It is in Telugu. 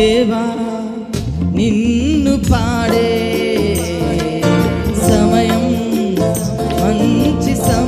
దేవా నిన్ను పాడే సమయం మంచి సమయం